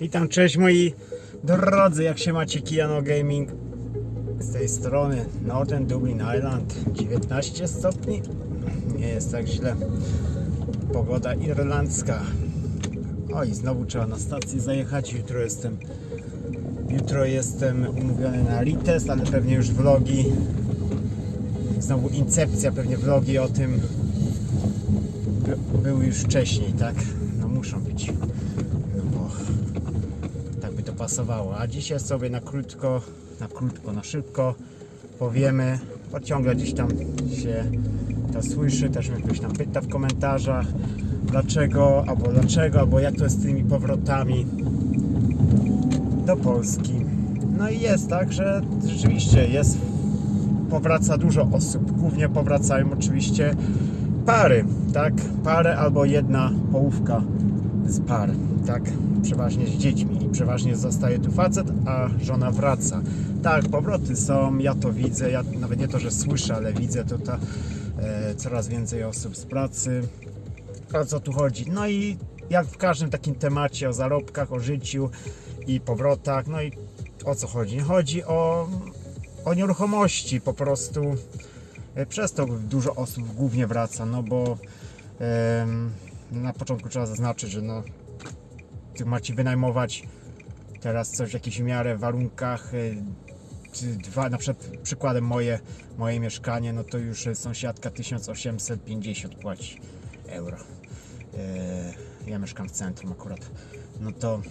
Witam, cześć moi drodzy, jak się macie, Kiano Gaming z tej strony Northern Dublin Island 19 stopni. Nie jest tak źle. Pogoda irlandzka. O i znowu trzeba na stację zajechać. Jutro jestem jutro jestem umówiony na retest, ale pewnie już vlogi. Znowu incepcja, pewnie vlogi o tym by, były już wcześniej, tak? No muszą być no bo tak by to pasowało. A dzisiaj sobie na krótko, na krótko, na szybko powiemy, bo ciągle gdzieś tam się to słyszy, też mnie ktoś tam pyta w komentarzach, dlaczego, albo dlaczego, albo jak to jest z tymi powrotami do Polski. No i jest tak, że rzeczywiście jest, powraca dużo osób, głównie powracają oczywiście pary, tak? Parę albo jedna połówka z par, tak? Przeważnie z dziećmi przeważnie zostaje tu facet, a żona wraca. Tak, powroty są, ja to widzę, ja nawet nie to, że słyszę, ale widzę to ta, e, coraz więcej osób z pracy. O co tu chodzi? No i jak w każdym takim temacie o zarobkach, o życiu i powrotach, no i o co chodzi? Chodzi o, o nieruchomości po prostu. E, Przez to dużo osób głównie wraca, no bo na początku trzeba zaznaczyć, że no, macie wynajmować teraz coś w jakiejś miarę warunkach. czy Dwa, na przykład przykładem moje, moje mieszkanie, no to już e, sąsiadka 1850 płaci euro. E, Ja mieszkam w centrum akurat. No to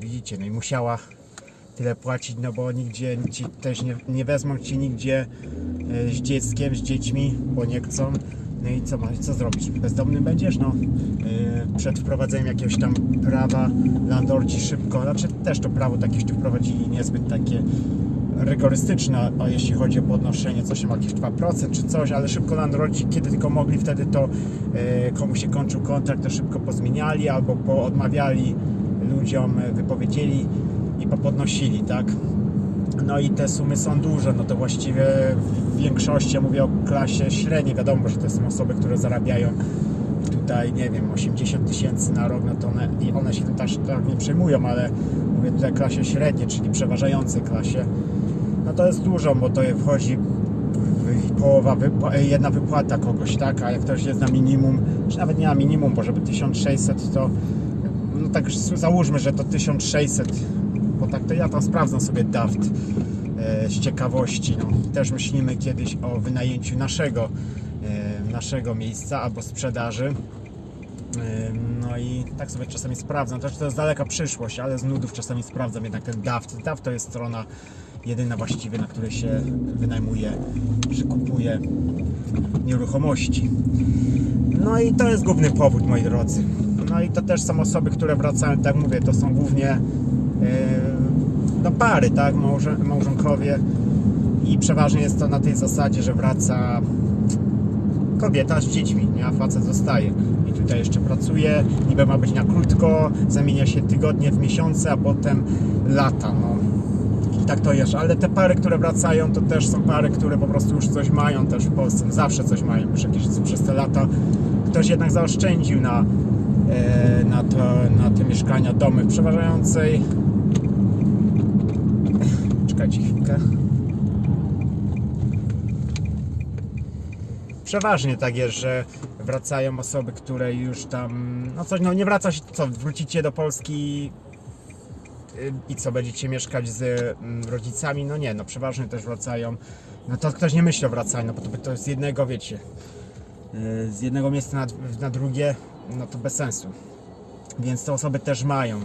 widzicie, no i musiała tyle płacić, no bo nigdzie ci też nie, nie wezmą cię nigdzie z dzieckiem, z dziećmi, bo nie chcą. No i co, co zrobisz? Bezdomnym będziesz? No, e, przed wprowadzeniem jakiegoś tam prawa landlordzi szybko, znaczy też to prawo takie tu wprowadzili niezbyt takie rygorystyczne, a jeśli chodzi o podnoszenie coś tam jakieś 2% czy coś, ale szybko landlordzi, kiedy tylko mogli wtedy to e, komu się kończył kontrakt, to szybko pozmieniali albo poodmawiali ludziom, wypowiedzieli i popodnosili, tak? No i te sumy są duże, no to właściwie w większości, ja mówię o klasie średniej, wiadomo, że to są osoby, które zarabiają tutaj, nie wiem, 80 tysięcy na rok, no to one, i one się tym też tak nie przejmują, ale mówię tutaj klasie średniej, czyli przeważającej klasie, no to jest dużo, bo to wchodzi połowa, wypła- jedna wypłata kogoś, tak, a jak ktoś jest na minimum, czy nawet nie na minimum, bo żeby 1600 to, no tak załóżmy, że to 1600, bo tak to ja tam sprawdzam sobie DAFT e, z ciekawości, no. też myślimy kiedyś o wynajęciu naszego, e, naszego miejsca albo sprzedaży. No i tak sobie czasami sprawdzam. Też to jest daleka przyszłość, ale z nudów czasami sprawdzam jednak ten DAFT. DAFT to jest strona jedyna właściwie, na której się wynajmuje czy kupuje nieruchomości. No i to jest główny powód, moi drodzy. No i to też są osoby, które wracają, tak mówię, to są głównie yy, no pary, tak, Małże, małżonkowie i przeważnie jest to na tej zasadzie, że wraca kobieta z dziećmi, nie? a facet zostaje. I tutaj jeszcze pracuje, niby ma być na krótko, zamienia się tygodnie w miesiące, a potem lata. No. I tak to jest. Ale te pary, które wracają, to też są pary, które po prostu już coś mają też w Polsce. Zawsze coś mają, już jakieś przez te lata. Ktoś jednak zaoszczędził na, e, na, to, na te mieszkania, domy w przeważającej. Czekajcie chwilkę. Przeważnie tak jest, że wracają osoby, które już tam, no coś, no nie wraca się, co, wrócicie do Polski y, i co, będziecie mieszkać z mm, rodzicami? No nie, no przeważnie też wracają, no to ktoś nie myśli o wracaniu, no bo to, to z jednego, wiecie, y, z jednego miejsca na, na drugie, no to bez sensu. Więc te osoby też mają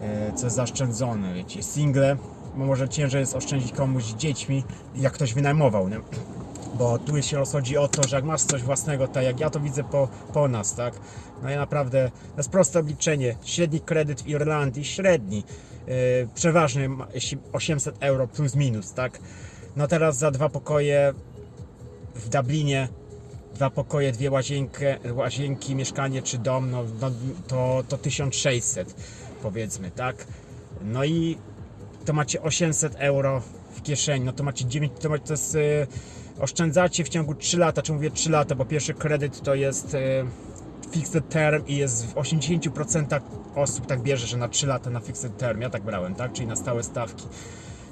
e, coś zaoszczędzone, wiecie, single, może ciężej jest oszczędzić komuś dziećmi, jak ktoś wynajmował, nie? bo tu się rozchodzi o to, że jak masz coś własnego, tak jak ja to widzę po, po nas, tak? No i naprawdę, to jest proste obliczenie. Średni kredyt w Irlandii, średni, yy, przeważnie ma- jeśli 800 euro plus minus, tak? No teraz za dwa pokoje w Dublinie, dwa pokoje, dwie łazienkę, łazienki, mieszkanie czy dom, no, no to, to 1600 powiedzmy, tak? No i to macie 800 euro w kieszeni, no to macie 9, to, ma- to jest, y, oszczędzacie w ciągu 3 lata, czy mówię 3 lata, bo pierwszy kredyt to jest y, fixed term i jest w 80% osób tak bierze, że na 3 lata na fixed term, ja tak brałem, tak, czyli na stałe stawki.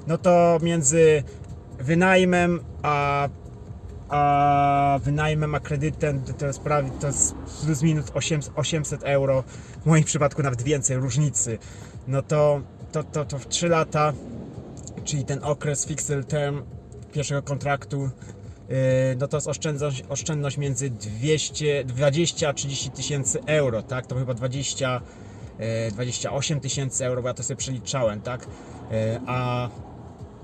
No to między wynajmem a a wynajmem, a kredytem to jest prawie to jest plus minus 800 800 euro, w moim przypadku nawet więcej różnicy. No to, to, to, to w 3 lata, czyli ten okres fixed term pierwszego kontraktu, yy, no to jest oszczędność, oszczędność między 200, 20 a 30 tysięcy euro, tak? To chyba 20, yy, 28 tysięcy euro, bo ja to sobie przeliczałem, tak? Yy, A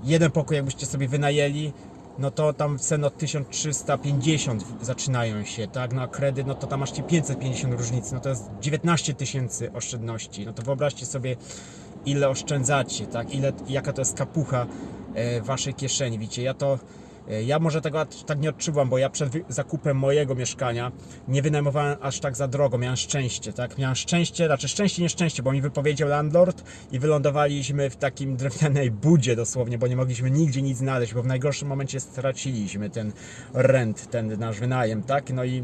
jeden pokój jakbyście sobie wynajęli, no to tam ceny od 1350 zaczynają się, tak? No a kredyt, no to tam ci 550 różnicy, no to jest 19 tysięcy oszczędności. No to wyobraźcie sobie, ile oszczędzacie, tak? Ile, jaka to jest kapucha e, waszej kieszeni, widzicie? Ja to, e, ja może tego tak nie odczuwam, bo ja przed zakupem mojego mieszkania nie wynajmowałem aż tak za drogo, miałem szczęście, tak? Miałem szczęście, znaczy szczęście, nieszczęście, bo mi wypowiedział landlord i wylądowaliśmy w takim drewnianej budzie dosłownie, bo nie mogliśmy nigdzie nic znaleźć, bo w najgorszym momencie straciliśmy ten rent, ten nasz wynajem, tak? No i,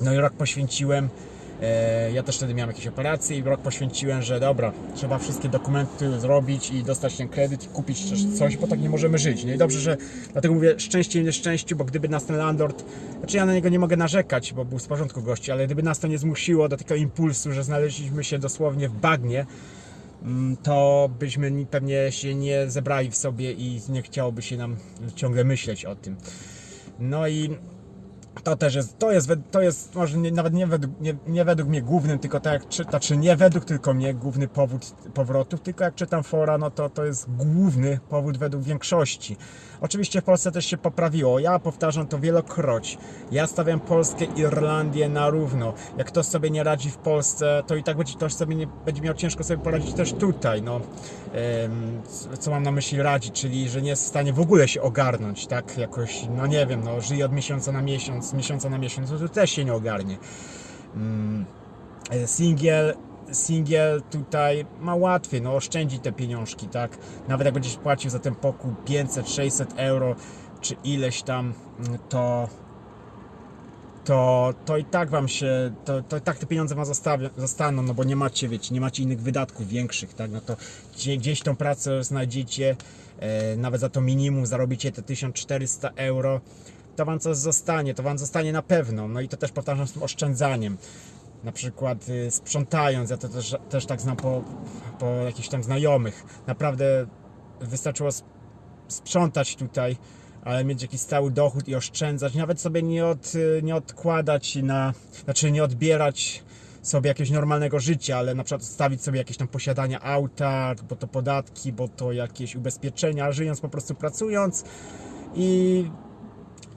no i rok poświęciłem Ja też wtedy miałem jakieś operacje i rok poświęciłem, że dobra, trzeba wszystkie dokumenty zrobić i dostać ten kredyt i kupić coś, bo tak nie możemy żyć. Nie? I dobrze, że dlatego mówię szczęście i nieszczęściu, bo gdyby nas ten landlord, znaczy ja na niego nie mogę narzekać, bo był z porządku gości, ale gdyby nas to nie zmusiło do takiego impulsu, że znaleźliśmy się dosłownie w bagnie, mm, to byśmy ni- pewnie się nie zebrali w sobie i nie chciałoby się nam ciągle myśleć o tym. No i to też jest, to jest, to jest może nie, nawet nie według, nie, nie według mnie głównym, tylko tak jak czy, znaczy nie według tylko mnie główny powód powrotów, tylko jak czytam fora, no to to jest główny powód według większości. Oczywiście w Polsce też się poprawiło, ja powtarzam to wielokroć. Ja stawiam Polskę, Irlandię na równo. Jak ktoś sobie nie radzi w Polsce, to i tak będzie, ktoś sobie nie, będzie miał ciężko sobie poradzić też tutaj, no. Co mam na myśli radzi, czyli że nie jest w stanie w ogóle się ogarnąć, tak? Jakoś, no nie wiem, no żyje od miesiąca na miesiąc, z miesiąca na miesiąc, no to też się nie ogarnie. Mm, e, Singiel, singiel tutaj ma łatwiej, no oszczędzi te pieniążki, tak? Nawet jak będziesz płacił za ten pokój 500, 600 euro, czy ileś tam, mm, to to, to i tak wam się, to, to i tak te pieniądze wam zostaną, no bo nie macie, wiecie, nie macie innych wydatków większych, tak, no to gdzie, gdzieś tą pracę znajdziecie, e, nawet za to minimum zarobicie te 1400 euro, to wam coś zostanie, to wam zostanie na pewno, no i to też powtarzam z tym oszczędzaniem, na przykład y, sprzątając, ja to też, też tak znam po, po jakichś tam znajomych, naprawdę wystarczyło sp- sprzątać tutaj, ale mieć jakiś stały dochód i oszczędzać, nawet sobie nie, od, nie odkładać na, znaczy nie odbierać sobie jakiegoś normalnego życia, ale na przykład stawić sobie jakieś tam posiadania auta, bo to podatki, bo to jakieś ubezpieczenia, żyjąc po prostu pracując. I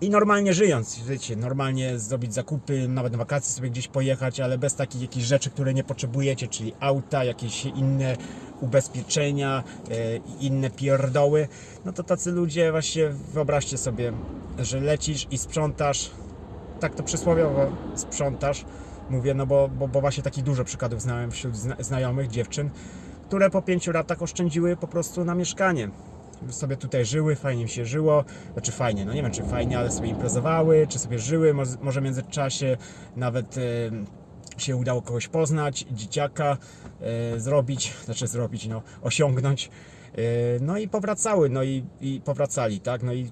i normalnie żyjąc, wiecie, normalnie zrobić zakupy, nawet na wakacje sobie gdzieś pojechać, ale bez takich jakichś rzeczy, które nie potrzebujecie, czyli auta, jakieś inne ubezpieczenia, e, i inne pierdoły, no to tacy ludzie właśnie wyobraźcie sobie, że lecisz i sprzątasz, tak to przysłowiowo sprzątasz, mówię, no bo, bo, bo właśnie takich dużo przykładów znałem wśród zna, znajomych dziewczyn, które po pięciu latach oszczędziły po prostu na mieszkanie sobie tutaj żyły, fajnie im się żyło, znaczy fajnie, no nie wiem czy fajnie, ale sobie imprezowały, czy sobie żyły, może, w międzyczasie nawet się udało kogoś poznać, dzieciaka e, zrobić, znaczy zrobić, no osiągnąć, e, no i powracały, no i, i powracali, tak, no i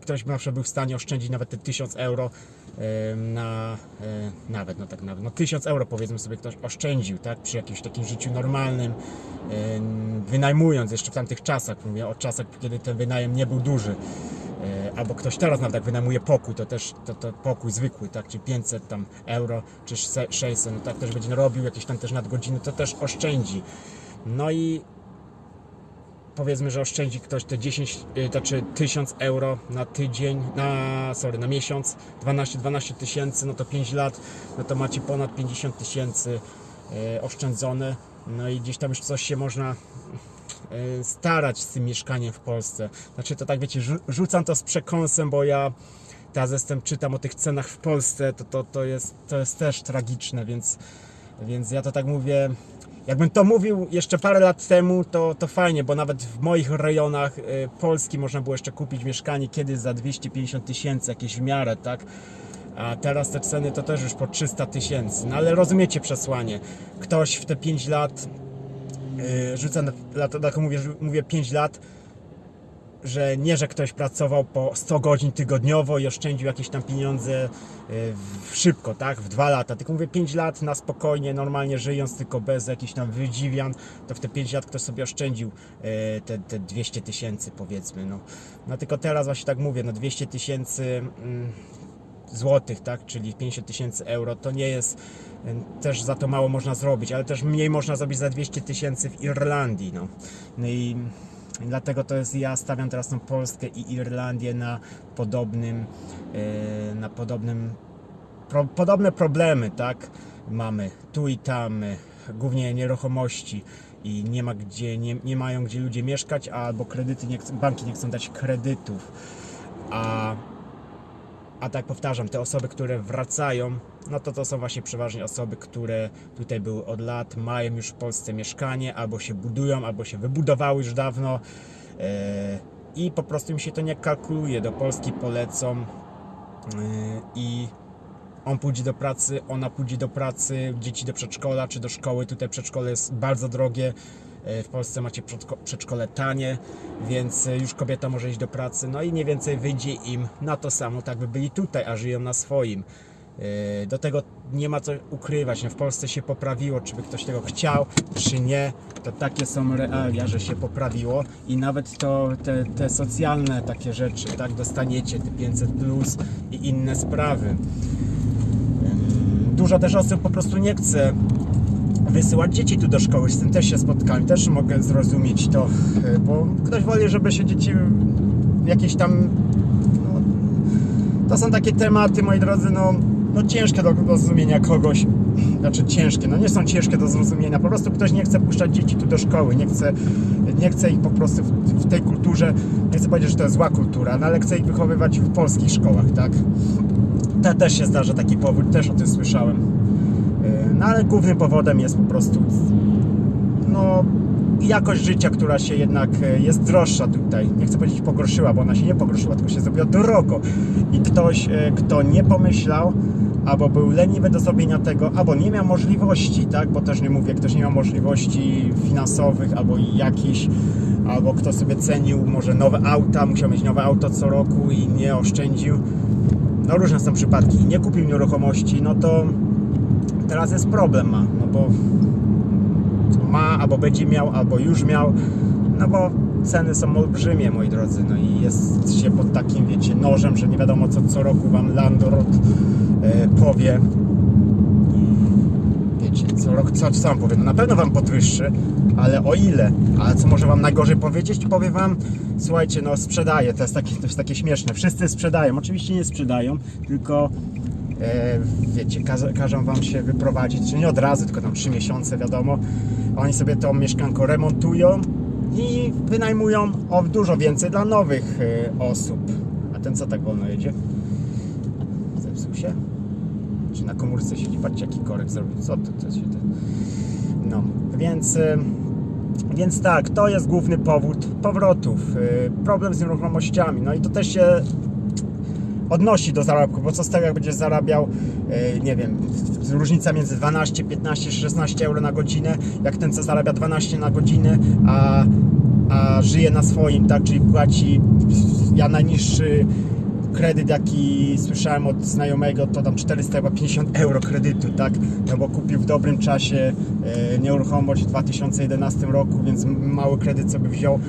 ktoś by na był w stanie oszczędzić nawet te 1000 euro na, e, nawet, no tak nawet, no 1000 euro powiedzmy sobie ktoś oszczędził, tak, przy jakimś takim życiu normalnym, wynajmując jeszcze w tamtych czasach, mówię o czasach, kiedy ten wynajem nie był duży, E, albo ktoś teraz nawet jak wynajmuje pokój, to też to, to pokój zwykły, tak, czy 500 tam euro, czy 600, no tak też będzie robił jakieś tam też nadgodziny, to też oszczędzi. No i powiedzmy, że oszczędzi ktoś te 10, y, to czy 1000 euro na tydzień, na, sorry, na miesiąc, 12-12 tysięcy, no to 5 lat, no to macie ponad 50 tysięcy y, oszczędzone, no i gdzieś tam już coś się można y, starać z tym mieszkaniem w Polsce. Znaczy to tak wiecie, rzu- rzucam to z przekąsem, bo ja teraz jestem, czytam o tych cenach w Polsce, to, to, to, jest, to jest też tragiczne, więc, więc ja to tak mówię, jakbym to mówił jeszcze parę lat temu, to, to fajnie, bo nawet w moich rejonach y, Polski można było jeszcze kupić mieszkanie kiedyś za 250 tysięcy, jakieś w miarę, tak? a teraz te ceny to też już po 300 tysięcy. No ale rozumiecie przesłanie. Ktoś w te 5 lat, yy, rzucę, na, dlatego mówię, że- mówię 5 lat, że nie, że ktoś pracował po 100 godzin tygodniowo i oszczędził jakieś tam pieniądze y, szybko, tak, w dwa lata, tylko mówię 5 lat na spokojnie, normalnie żyjąc, tylko bez jakichś tam wydziwian, to w te 5 lat ktoś sobie oszczędził y, te, te 200 tysięcy powiedzmy, no. no tylko teraz właśnie tak mówię, no 200 tysięcy mm, złotych, tak, czyli 50 tysięcy euro, to nie jest y, też za to mało można zrobić, ale też mniej można zrobić za 200 tysięcy w Irlandii, no. No i Dlatego to jest, ja stawiam teraz tą Polskę i Irlandię na podobnym, e, na podobnym, pro, podobne problemy, tak? Mamy tu i tam, e, głównie nieruchomości i nie ma gdzie, nie, nie mają gdzie ludzie mieszkać, albo kredyty nie banki nie chcą dać kredytów, a a tak powtarzam, te osoby, które wracają, no to to są właśnie przeważnie osoby, które tutaj były od lat, mają już w Polsce mieszkanie, albo się budują, albo się wybudowały już dawno e, i po prostu im się to nie kalkuluje. Do Polski polecą e, i on pójdzie do pracy, ona pójdzie do pracy, dzieci do przedszkola czy do szkoły. Tutaj przedszkole jest bardzo drogie. E, W Polsce macie przedszko- przedszkole tanie, więc e, już kobieta może iść do pracy, no i mniej więcej wyjdzie im na to samo, tak by byli tutaj, a żyją na swoim. E, Do tego nie ma co ukrywać. No w Polsce się poprawiło, czy by ktoś tego chciał, czy nie. To takie są realia, że się poprawiło i nawet to te, te socjalne takie rzeczy, tak, dostaniecie te 500 plus i inne sprawy. Dużo też osób po prostu nie chce wysyłać dzieci tu do szkoły. Z tym też się spotkałem, też mogę zrozumieć to, e, bo ktoś woli, żeby się dzieci jakieś tam. No, to są takie tematy, moi drodzy, no, no ciężkie do, do zrozumienia kogoś. Znaczy ciężkie, no nie są ciężkie do zrozumienia. Po prostu ktoś nie chce puszczać dzieci tu do szkoły, nie chce, nie chce ich po prostu w, w tej kulturze, nie chcę powiedzieć, że to jest zła kultura, no ale chce ich wychowywać w polskich szkołach, tak? To też się zdarza taki powód, też o tym słyszałem. No ale głównym powodem jest po prostu no, jakość życia, która się jednak e, jest droższa tutaj. Nie chcę powiedzieć pogorszyła, bo ona się nie pogorszyła, tylko się zrobiła drogo. I ktoś, e, kto nie pomyślał, albo był leniwy do zrobienia tego, albo nie miał możliwości, tak? Bo też nie mówię, ktoś nie miał możliwości finansowych, albo jakichś, albo kto sobie cenił może nowe auta, musiał mieć nowe auto co roku i nie oszczędził. No różne są przypadki. I nie kupił nieruchomości, no to teraz jest problem ma, no bo ma, albo będzie miał, albo już miał, no bo ceny są olbrzymie, moi drodzy, no i jest się pod takim, wiecie, nożem, że nie wiadomo co co roku wam landlord e, powie. Wiecie, co rok co sam powie, no na pewno wam podwyższy, ale o ile? Ale co może wam najgorzej powiedzieć? Powie wam, słuchajcie, no sprzedaję, to jest takie, to jest takie śmieszne, wszyscy sprzedają, oczywiście nie sprzedają, tylko wiecie, każe, każą wam się wyprowadzić, czy nie od razu, tylko tam 3 miesiące, wiadomo. Oni sobie to mieszkanko remontują i wynajmują o dużo więcej dla nowych e, osób. A ten co tak wolno jedzie? Zepsuł się? Czy na komórce siedzi? Patrzcie jaki korek zrobił. Co to, to się to... No, więc... e, Więc tak, to jest główny powód powrotów. e, Problem z nieruchomościami. No i to też się odnosi do zarobku, bo co z tego jak będziesz zarabiał, e, nie wiem, różnica między 12, 15, 16 euro na godzinę, jak ten co zarabia 12 na godzinę, a, a żyje na swoim, tak, czyli płaci, ja najniższy kredyt jaki słyszałem od znajomego to tam 450 euro kredytu, tak, no bo kupił w dobrym czasie e, nieruchomość w 2011 roku, więc mały kredyt sobie wziął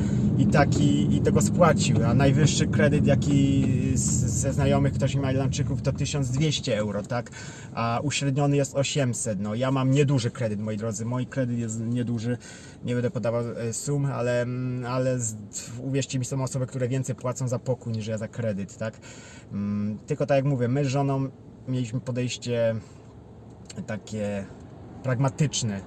i taki i tego spłacił, a najwyższy kredyt jaki ze znajomych ktoś ma Irlandczyków to 1200 euro, tak, a uśredniony jest 800, no ja mam nieduży kredyt moi drodzy, mój kredyt jest nieduży, nie będę podawał e, sum, ale, mm, ale uwierzcie mi są osoby, które więcej płacą za pokój niż ja za kredyt, tak, Mm, tylko tak jak mówię, my z żoną mieliśmy podejście takie pragmatyczne.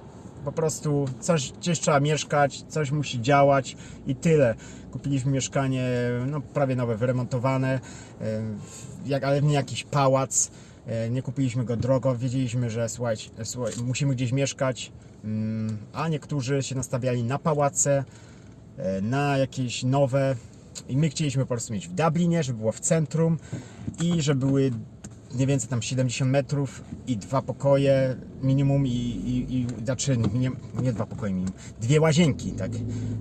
Po prostu coś, gdzieś trzeba mieszkać, coś musi działać i tyle. Kupiliśmy mieszkanie no, prawie nowe, wyremontowane, e, jak, ale nie jakiś pałac. e, Nie kupiliśmy go drogo, wiedzieliśmy, że musimy gdzieś mieszkać, mm, a niektórzy się nastawiali na pałace, e, na jakieś nowe. I my chcieliśmy po prostu mieć w Dublinie, żeby było w centrum i żeby były mniej więcej tam 70 metrów i dwa pokoje minimum i, i, i znaczy nie, nie dwa pokoje minimum, dwie łazienki, tak,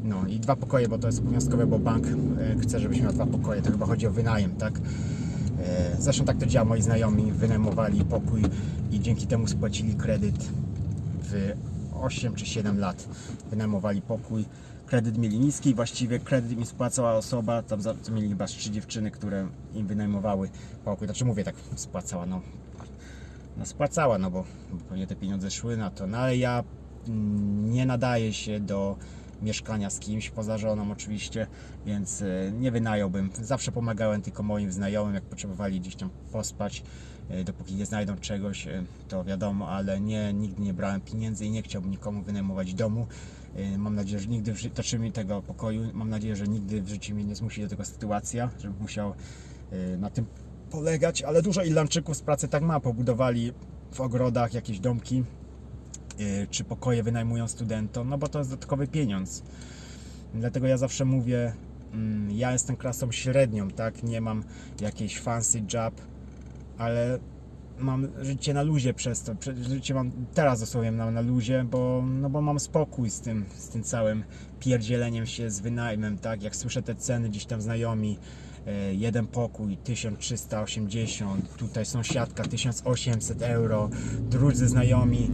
no i dwa pokoje, bo to jest obowiązkowe, bo bank e, chce, żebyśmy miał dwa pokoje, to chyba chodzi o wynajem, tak. E, Zresztą tak to działa, moi znajomi wynajmowali pokój i dzięki temu spłacili kredyt w 8 czy 7 lat. Wynajmowali pokój, kredyt mieli niski, właściwie kredyt im spłacała osoba, tam za- mieli chyba trzy dziewczyny, które im wynajmowały pokój. Znaczy mówię tak, spłacała, no, no spłacała, no bo, bo pewnie te pieniądze szły na to. No ale ja mm, nie nadaję się do mieszkania z kimś, poza żoną oczywiście, więc e, nie wynająłbym. Zawsze pomagałem tylko moim znajomym, jak potrzebowali gdzieś tam pospać, e, dopóki nie znajdą czegoś, e, to wiadomo, ale nie, nigdy nie brałem pieniędzy i nie chciałbym nikomu wynajmować domu. E, Mam nadzieję, że nigdy w życiu, znaczy mi tego pokoju, mam nadzieję, że nigdy w życiu mnie nie zmusi do tego sytuacja, żebym musiał e, na tym polegać, ale dużo Irlandczyków z pracy tak ma, pobudowali w ogrodach jakieś domki, y, czy pokoje wynajmują studentom, no bo to jest dodatkowy pieniądz. Dlatego ja zawsze mówię, mm, ja jestem klasą średnią, tak, nie mam jakiejś fancy job, ale mam życie na luzie przez to, życie mam teraz dosłownie mam na luzie, bo, no bo mam spokój z tym, z tym całym pierdzieleniem się z wynajmem, tak, jak słyszę te ceny gdzieś tam znajomi, jeden pokój 1380, tutaj sąsiadka 1800 euro, drudzy znajomi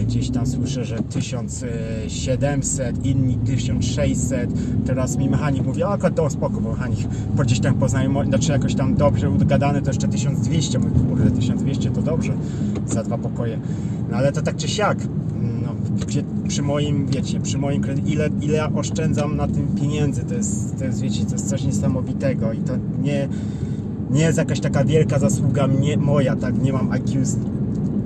e, gdzieś tam słyszę, że 1700, inni 1600, teraz mi mechanik mówi, akurat to spoko, bo mechanik po gdzieś tam poznajomo, znaczy jakoś tam dobrze ugadany, to jeszcze 1200, mój kurde 1200 to dobrze za dwa pokoje, no ale to tak czy siak, gdzie przy moim, wiecie, przy moim ile, ile ja oszczędzam na tym pieniędzy, to jest, to jest, wiecie, to jest coś niesamowitego i to nie, nie jest jakaś taka wielka zasługa mnie, moja, tak, nie mam IQ,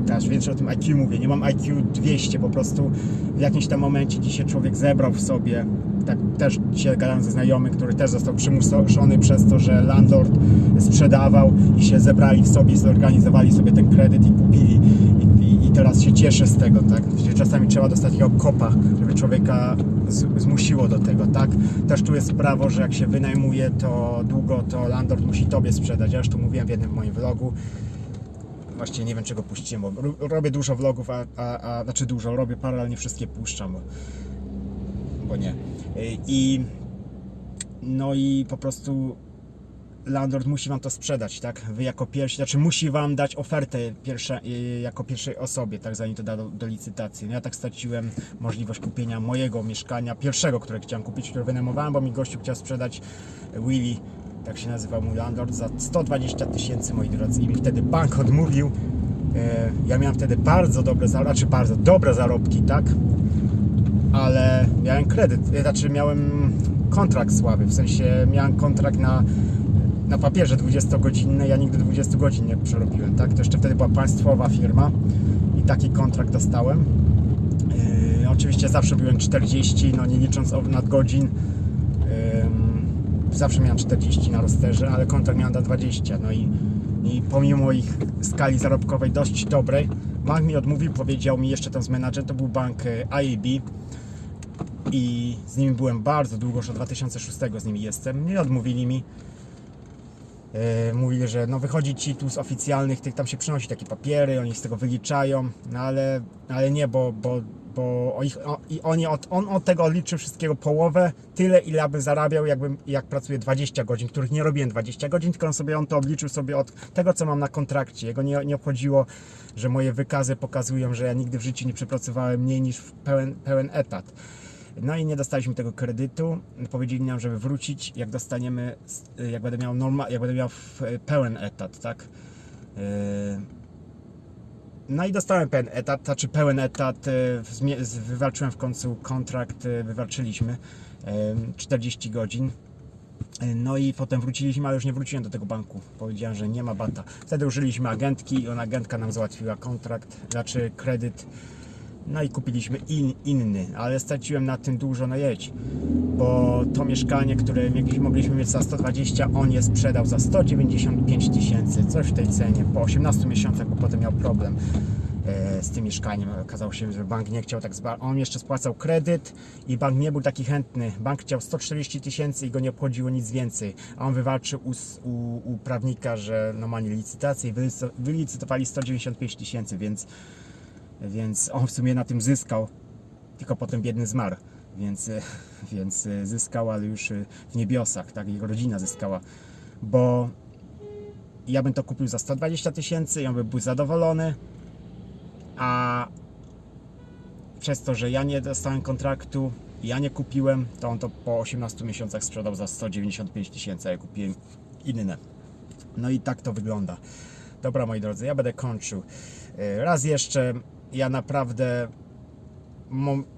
też więcej o tym IQ mówię, nie mam IQ 200, po prostu w jakimś tam momencie dzisiaj człowiek zebrał w sobie, tak też dzisiaj gadałem ze znajomym, który też został przymuszony przez to, że landlord sprzedawał i się zebrali w sobie, zorganizowali sobie ten kredyt i kupili teraz się cieszę z tego, tak, że czasami trzeba dostać takiego kopa, żeby człowieka zmusiło do tego, tak, też tu jest prawo, że jak się wynajmuje to długo, to landlord musi tobie sprzedać, ja już to mówiłem w jednym moim vlogu, Właściwie nie wiem czego puściłem, bo ro- robię dużo vlogów, a, a, a znaczy dużo, robię parę, ale nie wszystkie puszczam, bo, bo nie. I no i po prostu landlord musi wam to sprzedać, tak? Wy jako pierwsi, znaczy musi wam dać ofertę pierwsza, y, jako pierwszej osobie, tak? Zanim to da do, do licytacji. No ja tak straciłem możliwość kupienia mojego mieszkania, pierwszego, które chciałem kupić, które wynajmowałem, bo mi gościu chciał sprzedać Willy, tak się nazywał mój landlord, za 120 tysięcy, moi drodzy. I mi wtedy bank odmówił. E, Ja miałem wtedy bardzo dobre znaczy bardzo dobre zarobki, tak? ale miałem kredyt, e, znaczy miałem kontrakt słaby, w sensie miałem kontrakt na, na papierze 20-godzinny, ja nigdy 20 godzin nie przerobiłem, tak? To jeszcze wtedy była państwowa firma i taki kontrakt dostałem. Yy, oczywiście zawsze byłem 40, no nie licząc nadgodzin. Yy, zawsze miałem 40 na rozsterze, ale kontrakt miałem na 20, no i, i pomimo ich skali zarobkowej dość dobrej, bank mi odmówił, powiedział mi jeszcze tam z menadżerem, to był bank e, IAB, i z nimi byłem bardzo długo, już od 2006 z nimi jestem. Nie odmówili mi. E, mówili, że no wychodzi ci tu z oficjalnych, tych tam się przynosi takie papiery, oni z tego wyliczają, no ale, ale nie, bo, bo, bo ich, o, i oni od, on od tego odliczył wszystkiego połowę, tyle ile bym zarabiał, jakbym, jak pracuję 20 godzin, których nie robiłem 20 godzin, tylko on sobie on to odliczył sobie od tego, co mam na kontrakcie. Jego nie, nie obchodziło, że moje wykazy pokazują, że ja nigdy w życiu nie przepracowałem mniej niż pełen, pełen etat. No i nie dostaliśmy tego kredytu. Powiedzieli nam, żeby wrócić, jak dostaniemy, jak będę miał norma, jak będę miał pełen etat, tak? Yy, No i dostałem pełen etat, znaczy pełen etat, yy, wywalczyłem w końcu kontrakt, yy, wywalczyliśmy yy, 40 godzin. No i potem wróciliśmy, ale już nie wróciłem do tego banku. Powiedziałem, że nie ma bata. Wtedy użyliśmy agentki i ona agentka nam załatwiła kontrakt, znaczy kredyt. No i kupiliśmy in, inny, ale straciłem na tym dużo no jedź, bo to mieszkanie, które mogliśmy mieć za 120, on je sprzedał za 195 tysięcy, coś w tej cenie, po 18 miesiącach, bo potem miał problem. e, z tym mieszkaniem. Okazało się, że bank nie chciał tak zba- On jeszcze spłacał kredyt i bank nie był taki chętny. Bank chciał 140 tysięcy i go nie obchodziło nic więcej. A on wywalczył u, u, u prawnika, że normalnie licytację i wylicy- wylicytowali 195 tysięcy, więc, więc on w sumie na tym zyskał. Tylko potem biedny zmarł. Więc, e, więc e, zyskał, ale już e, w niebiosach, tak? Jego rodzina zyskała. Bo ja bym to kupił za 120 tysięcy i on by był zadowolony, a przez to, że ja nie dostałem kontraktu, ja nie kupiłem, to on to po 18 miesiącach sprzedał za 195 tysięcy, a ja kupiłem inne. No i tak to wygląda. Dobra, moi drodzy, ja będę kończył. Raz jeszcze, ja naprawdę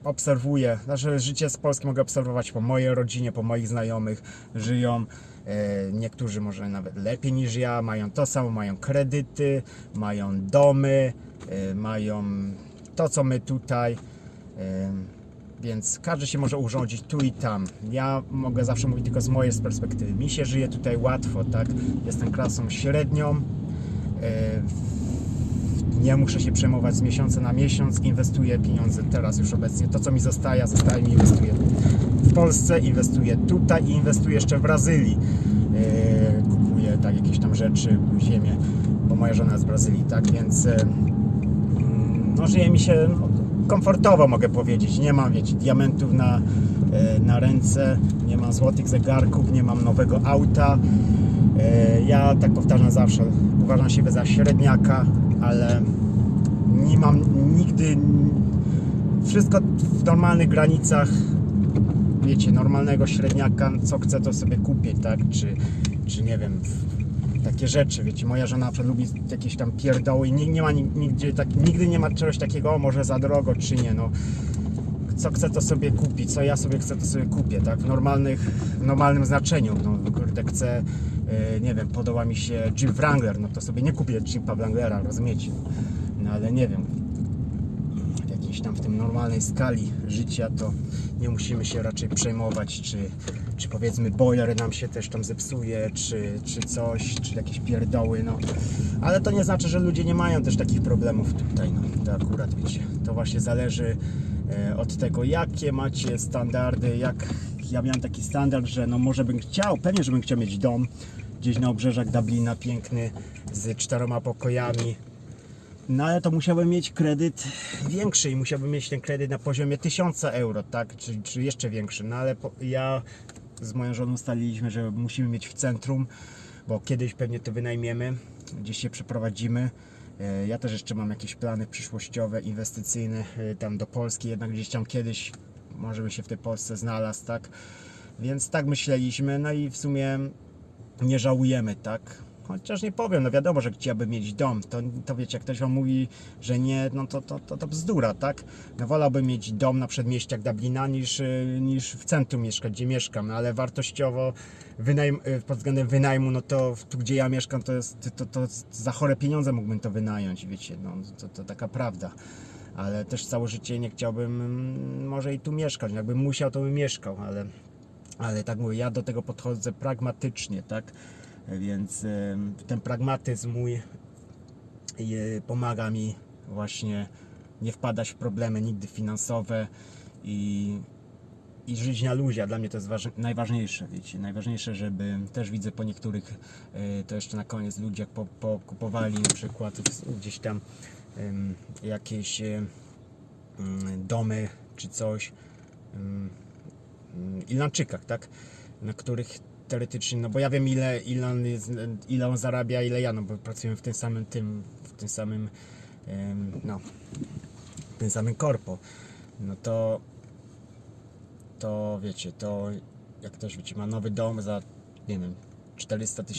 obserwuję, nasze życie z Polski mogę obserwować po mojej rodzinie, po moich znajomych, żyją e, niektórzy może nawet lepiej niż ja, mają to samo, mają kredyty, mają domy, e, mają to co my tutaj, e, więc każdy się może urządzić tu i tam. Ja mogę zawsze mówić tylko z mojej perspektywy. Mi się żyje tutaj łatwo, tak? Jestem klasą średnią, nie muszę się przejmować z miesiąca na miesiąc, inwestuję pieniądze teraz już obecnie. To co mi zostaje, zostaje mi inwestuję w Polsce, inwestuję tutaj i inwestuję jeszcze w Brazylii. Yy, kupuję tak jakieś tam rzeczy, ziemię, bo moja żona jest z Brazylii, tak więc yy, mm, no żyje mi się no, komfortowo mogę powiedzieć. Nie mam wiecie, diamentów na, yy, na ręce, nie mam złotych zegarków, nie mam nowego auta. Ja tak powtarzam zawsze, uważam siebie za średniaka, ale nie mam nigdy wszystko w normalnych granicach, wiecie, normalnego średniaka, co chcę to sobie kupię, tak, czy, czy nie wiem, takie rzeczy, wiecie, moja żona lubi jakieś tam pierdoły nie, nie ma ni- nigdzie, tak, nigdy nie ma czegoś takiego, o, może za drogo, czy nie, no. Co chcę to sobie kupić, co ja sobie chcę to sobie kupię, tak, w normalnych, w normalnym znaczeniu, no kurde, chcę, nie wiem, podoba mi się Jeep Wrangler, no to sobie nie kupię Jeepa Wranglera, rozumiecie, no ale nie wiem, w jakiejś tam w tym normalnej skali życia to nie musimy się raczej przejmować, czy, czy powiedzmy boiler nam się też tam zepsuje, czy, czy coś, czy jakieś pierdoły, no. Ale to nie znaczy, że ludzie nie mają też takich problemów tutaj, no. To akurat, wiecie, to właśnie zależy e, od tego, jakie macie standardy, jak ja miałem taki standard, że no może bym chciał, pewnie, żebym chciał mieć dom gdzieś na obrzeżach Dublina, piękny, z czteroma pokojami, no ale to musiałbym mieć kredyt większy i musiałbym mieć ten kredyt na poziomie 1000 euro, tak? Czy, czy jeszcze większy. No ale po, ja z moją żoną ustaliliśmy, że musimy mieć w centrum, bo kiedyś pewnie to wynajmiemy, gdzieś się przeprowadzimy. E, Ja też jeszcze mam jakieś plany przyszłościowe, inwestycyjne e, tam do Polski, jednak gdzieś tam kiedyś może bym się w tej Polsce znalazł, tak? Więc tak myśleliśmy, no i w sumie nie żałujemy, tak? Chociaż nie powiem, no wiadomo, że chciałbym mieć dom. To, to wiecie, jak ktoś wam mówi, że nie, no to, to, to, to bzdura, tak? No wolałbym mieć dom na przedmieściach Dublina niż, y, niż w centrum mieszkać, gdzie mieszkam, ale wartościowo wynajm, y, pod względem wynajmu, no to tu, gdzie ja mieszkam, to jest, to, to za chore pieniądze mógłbym to wynająć, wiecie, no to, to taka prawda. Ale też całe życie nie chciałbym mm, może i tu mieszkać. Jakbym musiał, to bym mieszkał, ale ale tak mówię, ja do tego podchodzę pragmatycznie, tak? Więc ten pragmatyzm mój pomaga mi właśnie nie wpadać w problemy nigdy finansowe i, i żyć na luzie. Dla mnie to jest waż, najważniejsze, wiecie, najważniejsze, żeby też widzę po niektórych, e, to jeszcze na koniec ludzie jak po, pokupowali na przykład gdzieś tam jakieś mm, domy czy coś, mm, Irlandczykach, tak? Na których teoretycznie, no bo ja wiem ile, ile, on, jest, ile on zarabia, ile ja, no bo pracujemy w tym samym tym, w tym samym, no, w tym samym korpo. No to, to wiecie, to jak ktoś wiecie, ma nowy dom za, nie wiem, 400 tysięcy